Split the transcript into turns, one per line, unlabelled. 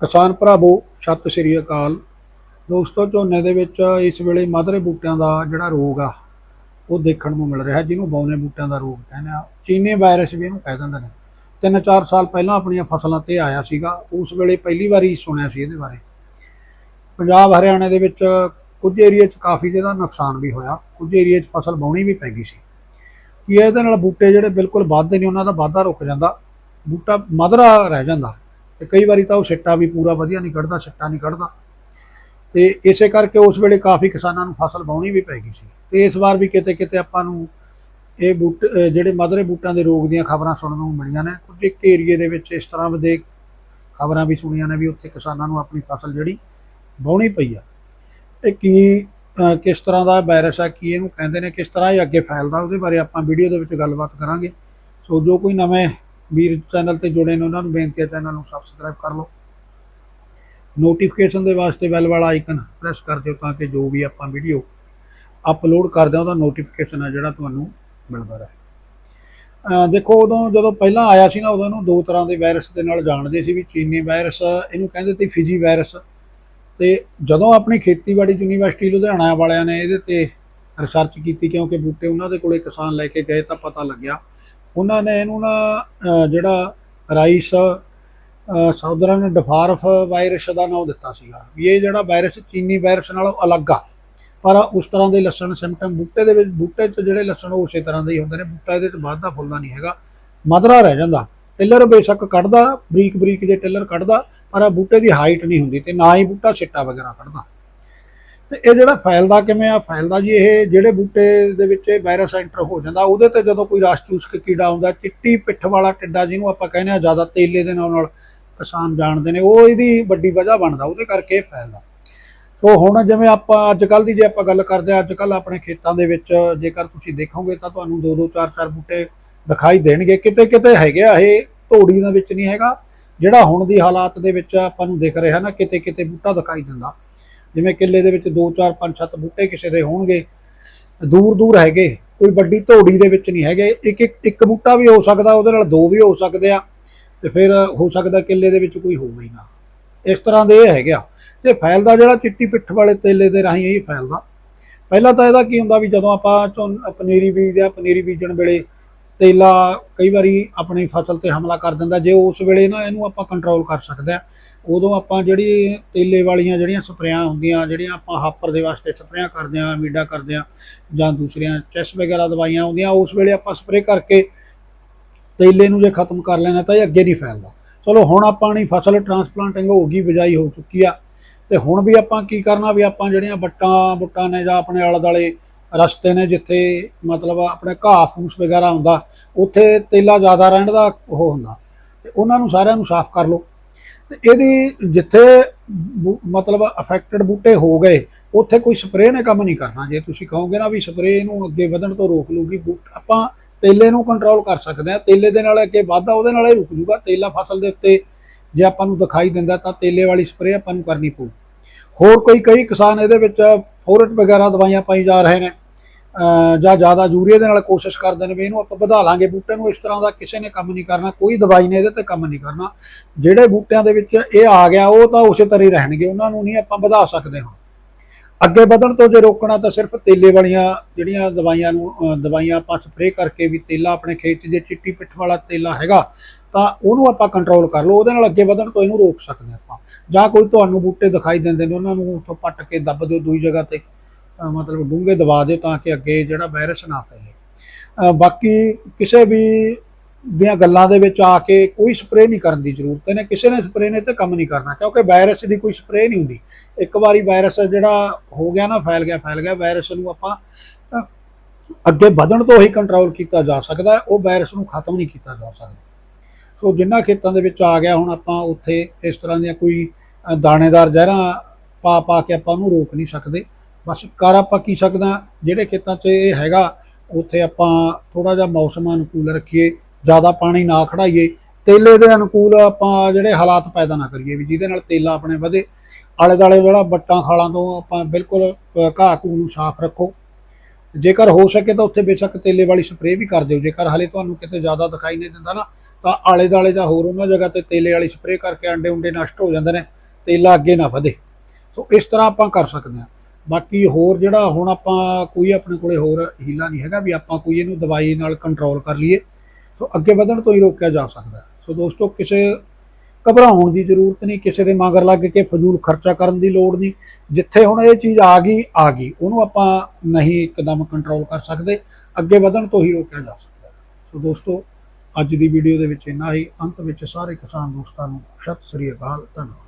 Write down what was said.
ਕਿਸਾਨ ਭਰਾਵੋ, ਸਤਿ ਸ੍ਰੀ ਅਕਾਲ। ਦੋਸਤੋ, ਝੋਨੇ ਦੇ ਵਿੱਚ ਇਸ ਵੇਲੇ ਮਧਰੇ ਬੂਟਿਆਂ ਦਾ ਜਿਹੜਾ ਰੋਗ ਆ, ਉਹ ਦੇਖਣ ਨੂੰ ਮਿਲ ਰਿਹਾ। ਜਿਹਨੂੰ ਬੌਨੇ ਬੂਟਿਆਂ ਦਾ ਰੋਗ ਕਹਿੰਦੇ ਆ। ਚੀਨੀ ਵਾਇਰਸ ਵੀ ਇਹਨੂੰ ਕਹਿ ਦਿੰਦੇ ਨੇ। ਤਿੰਨ ਚਾਰ ਸਾਲ ਪਹਿਲਾਂ ਆਪਣੀਆਂ ਫਸਲਾਂ ਤੇ ਆਇਆ ਸੀਗਾ। ਉਸ ਵੇਲੇ ਪਹਿਲੀ ਵਾਰੀ ਸੁਣਿਆ ਸੀ ਇਹਦੇ ਬਾਰੇ। ਪੰਜਾਬ, ਹਰਿਆਣਾ ਦੇ ਵਿੱਚ ਕੁਝ ਏਰੀਆ 'ਚ ਕਾਫੀ ਜਿਹਦਾ ਨੁਕਸਾਨ ਵੀ ਹੋਇਆ। ਕੁਝ ਏਰੀਆ 'ਚ ਫਸਲ ਬਾਉਣੀ ਵੀ ਪੈ ਗਈ ਸੀ। ਕਿ ਇਹਦੇ ਨਾਲ ਬੂਟੇ ਜਿਹੜੇ ਬਿਲਕੁਲ ਵੱਧਦੇ ਨਹੀਂ ਉਹਨਾਂ ਦਾ ਵਾਧਾ ਰੁਕ ਜਾਂਦਾ। ਬੂਟਾ ਮਧਰਾ ਰਹਿ ਜਾਂਦਾ। ਤੇ ਕਈ ਵਾਰੀ ਤਾਂ ਉਹ ਸਿੱਟਾ ਵੀ ਪੂਰਾ ਵਧੀਆ ਨਹੀਂ ਕੱਢਦਾ, ਸਿੱਟਾ ਨਹੀਂ ਕੱਢਦਾ। ਤੇ ਇਸੇ ਕਰਕੇ ਉਸ ਵੇਲੇ ਕਾਫੀ ਕਿਸਾਨਾਂ ਨੂੰ ਫਸਲ ਵਾਉਣੀ ਵੀ ਪੈ ਗਈ ਸੀ। ਤੇ ਇਸ ਵਾਰ ਵੀ ਕਿਤੇ ਕਿਤੇ ਆਪਾਂ ਨੂੰ ਇਹ ਬੂਟ ਜਿਹੜੇ ਮਧਰੇ ਬੂਟਾਂ ਦੇ ਰੋਗ ਦੀਆਂ ਖਬਰਾਂ ਸੁਣਨ ਨੂੰ ਮਿਲੀਆਂ ਨੇ, ਕੁਝ ਇੱਕ ਏਰੀਏ ਦੇ ਵਿੱਚ ਇਸ ਤਰ੍ਹਾਂ ਦੇ ਖਬਰਾਂ ਵੀ ਸੁਣੀਆਂ ਨੇ ਵੀ ਉੱਥੇ ਕਿਸਾਨਾਂ ਨੂੰ ਆਪਣੀ ਫਸਲ ਜਿਹੜੀ ਵਾਉਣੀ ਪਈ ਆ। ਇਹ ਕੀ ਕਿਸ ਤਰ੍ਹਾਂ ਦਾ ਵਾਇਰਸ ਆ, ਕੀ ਇਹਨੂੰ ਕਹਿੰਦੇ ਨੇ, ਕਿਸ ਤਰ੍ਹਾਂ ਇਹ ਅੱਗੇ ਫੈਲਦਾ, ਉਹਦੇ ਬਾਰੇ ਆਪਾਂ ਵੀਡੀਓ ਦੇ ਵਿੱਚ ਗੱਲਬਾਤ ਕਰਾਂਗੇ। ਸੋ ਜੋ ਕੋਈ ਨਵੇਂ ਵੀਰ ਚੈਨਲ ਤੇ ਜੁੜੇ ਨੇ ਉਹਨਾਂ ਨੂੰ ਬੇਨਤੀ ਹੈ ਚੈਨਲ ਨੂੰ ਸਬਸਕ੍ਰਾਈਬ ਕਰ ਲਓ। ਨੋਟੀਫਿਕੇਸ਼ਨ ਦੇ ਵਾਸਤੇ ਬੈਲ ਵਾਲਾ ਆਈਕਨ ਪ੍ਰੈਸ ਕਰ ਦਿਓ ਤਾਂ ਕਿ ਜੋ ਵੀ ਆਪਾਂ ਵੀਡੀਓ ਅਪਲੋਡ ਕਰਦੇ ਹਾਂ, ਉਹਦਾ ਨੋਟੀਫਿਕੇਸ਼ਨ ਆ ਜਿਹੜਾ ਤੁਹਾਨੂੰ ਮਿਲਦਾ ਰਹੇ। ਦੇਖੋ, ਉਦੋਂ ਜਦੋਂ ਪਹਿਲਾਂ ਆਇਆ ਸੀ ਨਾ, ਉਦੋਂ ਇਹਨੂੰ ਦੋ ਤਰ੍ਹਾਂ ਦੇ ਵਾਇਰਸ ਦੇ ਨਾਲ ਜਾਣਦੇ ਸੀ ਵੀ ਚੀਨੀ ਵਾਇਰਸ ਇਹਨੂੰ ਕਹਿੰਦੇ ਤੇ ਫਿਜੀ ਵਾਇਰਸ ਤੇ ਜਦੋਂ ਆਪਣੀ ਖੇਤੀਬਾੜੀ ਯੂਨੀਵਰਸਿਟੀ ਲੁਧਿਆਣਾ ਵਾਲਿਆਂ ਨੇ ਇਹਦੇ ਤੇ ਰਿਸਰਚ ਕੀਤੀ ਕਿਉਂਕਿ ਬੂਟੇ ਉਹਨਾਂ ਦੇ ਕੋਲੇ ਕਿਸਾਨ ਲੈ ਕੇ ਗਏ ਤਾਂ ਪਤਾ ਲੱਗਿਆ ਉਹਨਾਂ ਨੇ ਇਹਨੂੰ ਨਾ ਜਿਹੜਾ ਰਾਈਸ ਸਾਊਦਰਨ ਡਫਾਰਫ ਵਾਇਰਸ ਦਾ ਨਾਮ ਦਿੱਤਾ ਸੀਗਾ। ਵੀ ਇਹ ਜਿਹੜਾ ਵਾਇਰਸ, ਚੀਨੀ ਵਾਇਰਸ ਨਾਲੋਂ ਅਲੱਗ ਆ। ਪਰ ਉਸ ਤਰ੍ਹਾਂ ਦੇ ਲੱਛਣ ਸਿੰਪਟਮ ਬੂਟੇ ਦੇ ਵਿੱਚ, ਬੂਟੇ 'ਚ ਜਿਹੜੇ ਲੱਛਣ ਉਹ ਉਸੇ ਤਰ੍ਹਾਂ ਦੇ ਹੀ ਹੁੰਦੇ ਨੇ। ਬੂਟਾ ਇਹਦੇ 'ਚ ਵੱਧਦਾ ਫੁੱਲਦਾ ਨਹੀਂ ਹੈਗਾ। ਮਧਰਾ ਰਹਿ ਜਾਂਦਾ। ਟਿੱਲਰ ਬੇਸ਼ੱਕ ਕੱਢਦਾ ਬਰੀਕ ਬਰੀਕ ਜੇ ਟਿੱਲਰ ਕੱਢਦਾ, ਪਰ ਬੂਟੇ ਦੀ ਹਾਈਟ ਨਹੀਂ ਹੁੰਦੀ ਤੇ ਨਾ ਹੀ ਬੂਟਾ ਛਿੱਟਾ ਵਗੈਰਾ ਕੱਢਦਾ। ਤੇ ਇਹ ਜਿਹੜਾ ਫੈਲਦਾ ਕਿਵੇਂ ਆ? ਫੈਲਦਾ ਜੀ ਇਹ ਜਿਹੜੇ ਬੂਟੇ ਦੇ ਵਿੱਚ ਇਹ ਵਾਇਰਸ ਐਂਟਰ ਹੋ ਜਾਂਦਾ, ਉਹਦੇ ਤੇ ਜਦੋਂ ਕੋਈ ਰਸ ਚੂਸਕ ਕੀੜਾ ਆਉਂਦਾ, ਚਿੱਟੀ ਪਿੱਠ ਵਾਲਾ ਟਿੱਡਾ ਜਿਹਨੂੰ ਆਪਾਂ ਕਹਿੰਦੇ ਆ, ਜ਼ਿਆਦਾ ਤੇਲੇ ਦੇ ਨਾਲ ਨਾਲ ਕਿਸਾਨ ਜਾਣਦੇ ਨੇ, ਉਹ ਇਹਦੀ ਵੱਡੀ ਵਜ੍ਹਾ ਬਣਦਾ, ਉਹਦੇ ਕਰਕੇ ਇਹ ਫੈਲਦਾ। ਸੋ ਹੁਣ ਜਿਵੇਂ ਆਪਾਂ ਅੱਜ ਕੱਲ ਦੀ ਜੇ ਆਪਾਂ ਗੱਲ ਕਰਦੇ ਆ ਅੱਜ ਕੱਲ ਆਪਣੇ ਖੇਤਾਂ ਦੇ ਵਿੱਚ, ਜੇਕਰ ਤੁਸੀਂ ਦੇਖੋਗੇ ਤਾਂ ਤੁਹਾਨੂੰ ਦੋ ਦੋ ਚਾਰ ਚਾਰ ਬੂਟੇ ਦਿਖਾਈ ਦੇਣਗੇ। ਕਿਤੇ ਕਿਤੇ ਹੈਗੇ ਆ, ਇਹ ਧੂੜੀ ਦੇ ਵਿੱਚ ਨਹੀਂ ਹੈਗਾ, ਜਿਹੜਾ ਹੁਣ ਦੀ ਹਾਲਾਤ ਦੇ ਵਿੱਚ ਆਪਾਂ ਨੂੰ ਦਿਖ ਰਿਹਾ ਨਾ ਕਿਤੇ ਕਿਤੇ ਬੂਟਾ ਦਿਖਾਈ ਦਿੰਦਾ। ਜਿਵੇਂ ਕਿੱਲੇ ਦੇ ਵਿੱਚ 2 4 5 7 ਬੂਟੇ ਕਿਸੇ ਦੇ ਹੋਣਗੇ ਦੂਰ ਦੂਰ ਹੈਗੇ, ਕੋਈ ਵੱਡੀ ਧੂੜੀ ਦੇ ਵਿੱਚ ਨਹੀਂ ਹੈਗੇ, ਇੱਕ ਇੱਕ ਇੱਕ ਬੂਟਾ ਵੀ ਹੋ ਸਕਦਾ, ਉਹਦੇ ਨਾਲ ਦੋ ਵੀ ਹੋ ਸਕਦੇ ਆ, ਤੇ ਫਿਰ ਹੋ ਸਕਦਾ ਕਿੱਲੇ ਦੇ ਵਿੱਚ ਕੋਈ ਹੋਵੇ ਹੀ ਨਾ। ਇਸ ਤਰ੍ਹਾਂ ਦੇ ਇਹ ਹੈਗੇ ਆ। ਤੇ ਫੈਲਦਾ ਜਿਹੜਾ ਚਿੱਟੀ ਪਿੱਠ ਵਾਲੇ ਤੇਲੇ ਦੇ ਰਾਹੀਂ ਇਹ ਫੈਲਦਾ। ਪਹਿਲਾਂ ਤਾਂ ਇਹਦਾ ਕੀ ਹੁੰਦਾ ਵੀ ਜਦੋਂ ਆਪਾਂ ਝੋਨ- ਪਨੀਰੀ ਬੀਜਦੇ ਆ, ਪਨੀਰੀ ਬੀਜਣ ਵੇਲੇ ਤੇਲਾ ਕਈ ਵਾਰੀ ਆਪਣੀ ਫਸਲ ਤੇ ਹਮਲਾ ਕਰ ਦਿੰਦਾ, ਜੇ ਉਸ ਵੇਲੇ ਨਾ ਇਹਨੂੰ ਆਪਾਂ ਕੰਟਰੋਲ ਕਰ ਸਕਦੇ ਆ ਉਦੋਂ ਆਪਾਂ ਜਿਹੜੀ ਤੇਲੇ ਵਾਲੀਆਂ ਜਿਹੜੀਆਂ ਸਪਰੇਆਂ ਹੁੰਦੀਆਂ, ਜਿਹੜੀਆਂ ਆਪਾਂ ਹਾਪਰ ਦੇ ਵਾਸਤੇ ਸਪਰੇਆਂ ਕਰਦੇ ਆ ਮੀਡਾ ਕਰਦੇ ਆ ਜਾਂ ਦੂਸਰੀਆਂ ਚੈਸ ਵਗੈਰਾ ਦਵਾਈਆਂ ਆਉਂਦੀਆਂ ਉਸ ਵੇਲੇ ਆਪਾਂ ਸਪਰੇਅ ਕਰਕੇ ਤੇਲੇ ਨੂੰ ਜੇ ਖਤਮ ਕਰ ਲੈਣਾ ਤਾਂ ਇਹ ਅੱਗੇ ਨਹੀਂ ਫੈਲਦਾ। ਚਲੋ, ਹੁਣ ਆਪਾਂ ਨੇ ਫਸਲ ਟਰਾਂਸਪਲਾਂਟਿੰਗ ਹੋ ਗਈ, ਬਿਜਾਈ ਹੋ ਚੁੱਕੀ ਆ। ਤੇ ਹੁਣ ਵੀ ਆਪਾਂ ਕੀ ਕਰਨਾ, ਵੀ ਆਪਾਂ ਜਿਹੜੀਆਂ ਬੱਟਾਂ ਬੁੱਟਾਂ ਨੇ ਜਾਂ ਆਪਣੇ ਆਲੇ ਦੁਆਲੇ ਰਸਤੇ ਨੇ ਜਿੱਥੇ ਮਤਲਬ ਆਪਣੇ ਘਾਹ ਫੂਸ ਵਗੈਰਾ ਹੁੰਦਾ, ਉੱਥੇ ਤੇਲਾ ਜ਼ਿਆਦਾ ਰਹਿਣ ਦਾ ਉਹ ਹੁੰਦਾ। ਤੇ ਉਹਨਾਂ ਨੂੰ ਸਾਰਿਆਂ ਨੂੰ ਸਾਫ਼ ਕਰ ਲਓ। ਤੇ ਇਹਦੀ ਜਿੱਥੇ ਬੂ- ਮਤਲਬ ਅਫੈਕਟਡ ਬੂਟੇ ਹੋ ਗਏ, ਉੱਥੇ ਕੋਈ ਸਪਰੇਅ ਨੇ ਕੰਮ ਨਹੀਂ ਕਰਨਾ। ਜੇ ਤੁਸੀਂ ਕਹੋਗੇ ਨਾ ਵੀ ਸਪਰੇਅ ਨੂੰ ਅੱਗੇ ਵਧਣ ਤੋਂ ਰੋਕ ਲੂਗੀ ਬੂਟ ਆਪਾਂ ਤੇਲੇ ਨੂੰ ਕੰਟਰੋਲ ਕਰ ਸਕਦੇ ਆ ਤੇਲੇ ਦੇ ਨਾਲ ਅੱਗੇ ਵਾਧਾ, ਉਹਦੇ ਨਾਲ ਹੀ ਰੁਕ ਜੂਗਾ। ਤੇਲਾ ਫਸਲ ਦੇ ਉੱਤੇ ਜੇ ਆਪਾਂ ਨੂੰ ਦਿਖਾਈ ਦਿੰਦਾ, ਤਾਂ ਤੇਲੇ ਵਾਲੀ ਸਪਰੇਅ ਆਪਾਂ ਨੂੰ ਕਰਨੀ ਪਊ। ਹੋਰ ਕੋਈ, ਕਈ ਕਿਸਾਨ ਇਹਦੇ ਵਿੱਚ ਫੋਰਟ ਵਗੈਰਾ ਦਵਾਈਆਂ ਪਾਈ ਜਾ ਰਹੇ ਨੇ। ਜਾਂ ਜ਼ਿਆਦਾ ਯੂਰੀਆ ਦੇ ਨਾਲ ਕੋਸ਼ਿਸ਼ ਕਰਦੇ ਨੇ ਵੀ ਇਹਨੂੰ ਆਪਾਂ ਵਧਾ ਲਾਂਗੇ ਬੂਟੇ ਨੂੰ ਇਸ ਤਰ੍ਹਾਂ ਦਾ ਕਿਸੇ ਨੇ ਕੰਮ ਨਹੀਂ ਕਰਨਾ, ਕੋਈ ਦਵਾਈ ਨੇ ਇਹਦੇ ਤੇ ਕੰਮ ਨਹੀਂ ਕਰਨਾ। ਜਿਹੜੇ ਬੂਟਿਆਂ ਦੇ ਵਿੱਚ ਇਹ ਆ ਗਿਆ, ਉਹ ਤਾਂ ਉਸੇ ਤਰ੍ਹਾਂ ਹੀ ਰਹਿਣਗੇ, ਉਹਨਾਂ ਨੂੰ ਨਹੀਂ ਆਪਾਂ ਵਧਾ ਸਕਦੇ ਹਾਂ ਅੱਗੇ ਵਧਣ ਤੋਂ ਜੇ ਰੋਕਣਾ ਤਾਂ ਸਿਰਫ ਤੇਲੇ ਵਾਲੀਆਂ ਜਿਹੜੀਆਂ ਦਵਾਈਆਂ ਨੂੰ ਦਵਾਈਆਂ ਆਪਾਂ ਸਪਰੇਅ ਕਰਕੇ ਵੀ ਤੇਲਾ ਆਪਣੇ ਖੇਤ 'ਚ ਜੇ ਚਿੱਟੀ ਪਿੱਠ ਵਾਲਾ ਤੇਲਾ ਹੈਗਾ, ਤਾਂ ਉਹਨੂੰ ਆਪਾਂ ਕੰਟਰੋਲ ਕਰ ਲਓ, ਉਹਦੇ ਨਾਲ ਅੱਗੇ ਵਧਣ ਤੋਂ ਇਹਨੂੰ ਰੋਕ ਸਕਦੇ ਆਪਾਂ। ਜਾਂ ਕੋਈ ਤੁਹਾਨੂੰ ਬੂਟੇ ਦਿਖਾਈ ਦਿੰਦੇ ਨੇ, ਉਹਨਾਂ ਨੂੰ ਉੱਥੋਂ ਪੱਟ ਕੇ ਦੱਬ ਦਿਓ ਦੂਜੀ ਜਗ੍ਹਾ ਤੇ। ਮਤਲਬ ਡੂੰਘੇ ਦਬਾ ਦਿਓ ਤਾਂ ਕਿ ਅੱਗੇ ਜਿਹੜਾ ਵਾਇਰਸ ਨਾ ਫੈਲੇ। ਬਾਕੀ ਕਿਸੇ ਵੀ ਦੀਆਂ ਗੱਲਾਂ ਦੇ ਵਿੱਚ ਆ ਕੇ ਕੋਈ ਸਪਰੇਅ ਨਹੀਂ ਕਰਨ ਦੀ ਜ਼ਰੂਰਤ ਨੇ, ਕਿਸੇ ਨੇ ਸਪਰੇਅ ਨੇ ਤੇ ਕੰਮ ਨਹੀਂ ਕਰਨਾ, ਕਿਉਂਕਿ ਵਾਇਰਸ ਦੀ ਕੋਈ ਸਪਰੇਅ ਨਹੀਂ ਹੁੰਦੀ। ਇੱਕ ਵਾਰੀ ਵਾਇਰਸ ਜਿਹੜਾ ਹੋ ਗਿਆ ਨਾ, ਫੈਲ ਗਿਆ ਫੈਲ ਗਿਆ ਵਾਇਰਸ ਨੂੰ ਆਪਾਂ ਅੱਗੇ ਵਧਣ ਤੋਂ ਹੀ ਕੰਟਰੋਲ ਕੀਤਾ ਜਾ ਸਕਦਾ ਉਹ ਵਾਇਰਸ ਨੂੰ ਖਤਮ ਨਹੀਂ ਕੀਤਾ ਜਾ ਸਕਦਾ। ਸੋ ਜਿੰਨਾ ਖੇਤਾਂ ਦੇ ਵਿੱਚ ਆ ਗਿਆ, ਹੁਣ ਆਪਾਂ ਉੱਥੇ ਇਸ ਤਰ੍ਹਾਂ ਦੀਆਂ ਕੋਈ ਦਾਣੇਦਾਰ ਜ਼ਹਿਰਾਂ ਪਾ ਪਾ ਕੇ ਆਪਾਂ ਉਹਨੂੰ ਰੋਕ ਨਹੀਂ ਸਕਦੇ। ਬਸ ਕਰ ਆਪਾਂ ਕੀ ਸਕਦਾ, ਜਿਹੜੇ ਖੇਤਾਂ 'ਚ ਇਹ ਹੈਗਾ, ਉੱਥੇ ਆਪਾਂ ਥੋੜਾ ਜਿਹਾ ਮੌਸਮ ਅਨੁਕੂਲ ਰੱਖੀਏ, ਜ਼ਿਆਦਾ ਪਾਣੀ ਨਾ ਖੜਾਈਏ ਤੇਲੇ ਦੇ ਅਨੁਕੂਲ ਆਪਾਂ ਜਿਹੜੇ ਹਾਲਾਤ ਪੈਦਾ ਨਾ ਕਰੀਏ ਵੀ ਜਿਹਦੇ ਨਾਲ ਤੇਲਾ ਆਪਣੇ ਵਧੇ। ਆਲੇ ਦਾਲੇ ਜਿਹੜਾ ਬੱਟਾਂ ਖਾਲਾਂ ਤੋਂ ਆਪਾਂ ਬਿਲਕੁਲ ਘਾਹ ਘੂ ਨੂੰ ਸਾਫ਼ ਰੱਖੋ। ਜੇਕਰ ਹੋ ਸਕੇ ਤਾਂ ਉੱਥੇ ਬੇਸ਼ੱਕ ਤੇਲੇ ਵਾਲੀ ਸਪਰੇਅ ਵੀ ਕਰ ਦਿਓ। ਜੇਕਰ ਹਲੇ ਤੁਹਾਨੂੰ ਕਿਤੇ ਜ਼ਿਆਦਾ ਦਿਖਾਈ ਨਹੀਂ ਦਿੰਦਾ ਨਾ, ਤਾਂ ਆਲੇ ਦਾਲੇ ਜਾਂ ਹੋਰ ਉਹਨਾਂ ਜਗ੍ਹਾ ਤੇ ਤੇਲੇ ਵਾਲੀ ਸਪਰੇਅ ਕਰਕੇ ਅੰਡੇ ਉਂਡੇ ਨਸ਼ਟ ਹੋ ਜਾਂਦੇ ਨੇ, ਤੇਲਾ ਅੱਗੇ ਨਾ ਵਧੇ। ਸੋ ਇਸ ਤਰ੍ਹਾਂ ਆਪਾਂ ਕਰ ਸਕਦੇ ਹਾਂ। ਬਾਕੀ ਹੋਰ ਜਿਹੜਾ ਹੁਣ ਆਪਾਂ ਕੋਈ ਆਪਣੇ ਕੋਲੇ ਹੋਰ ਹੀਲਾ ਨਹੀਂ ਹੈਗਾ ਵੀ ਆਪਾਂ ਕੋਈ ਇਹਨੂੰ ਦਵਾਈ ਨਾਲ ਕੰਟਰੋਲ ਕਰ ਲਈਏ। ਸੋ ਅੱਗੇ ਵਧਣ ਤੋਂ ਹੀ ਰੋਕਿਆ ਜਾ ਸਕਦਾ ਸੋ ਦੋਸਤੋ, ਕਿਸੇ ਘਬਰਾਉਣ ਦੀ ਜ਼ਰੂਰਤ ਨਹੀਂ, ਕਿਸੇ ਦੇ ਮਗਰ ਲੱਗ ਕੇ ਫਜ਼ੂਲ ਖਰਚਾ ਕਰਨ ਦੀ ਲੋੜ ਨਹੀਂ। ਜਿੱਥੇ ਹੁਣ ਇਹ ਚੀਜ਼ ਆ ਗਈ ਆ ਗਈ। ਉਹਨੂੰ ਆਪਾਂ ਨਹੀਂ ਇੱਕਦਮ ਕੰਟਰੋਲ ਕਰ ਸਕਦੇ। ਅੱਗੇ ਵਧਣ ਤੋਂ ਹੀ ਰੋਕਿਆ ਜਾ ਸਕਦਾ ਸੋ ਦੋਸਤੋ, ਅੱਜ ਦੀ ਵੀਡੀਓ ਦੇ ਵਿੱਚ ਇੰਨਾ ਹੀ। ਅੰਤ ਵਿੱਚ ਸਾਰੇ ਕਿਸਾਨ ਦੋਸਤਾਂ ਨੂੰ ਸਤਿ ਸ੍ਰੀ ਅਕਾਲ। ਧੰਨਵਾਦ।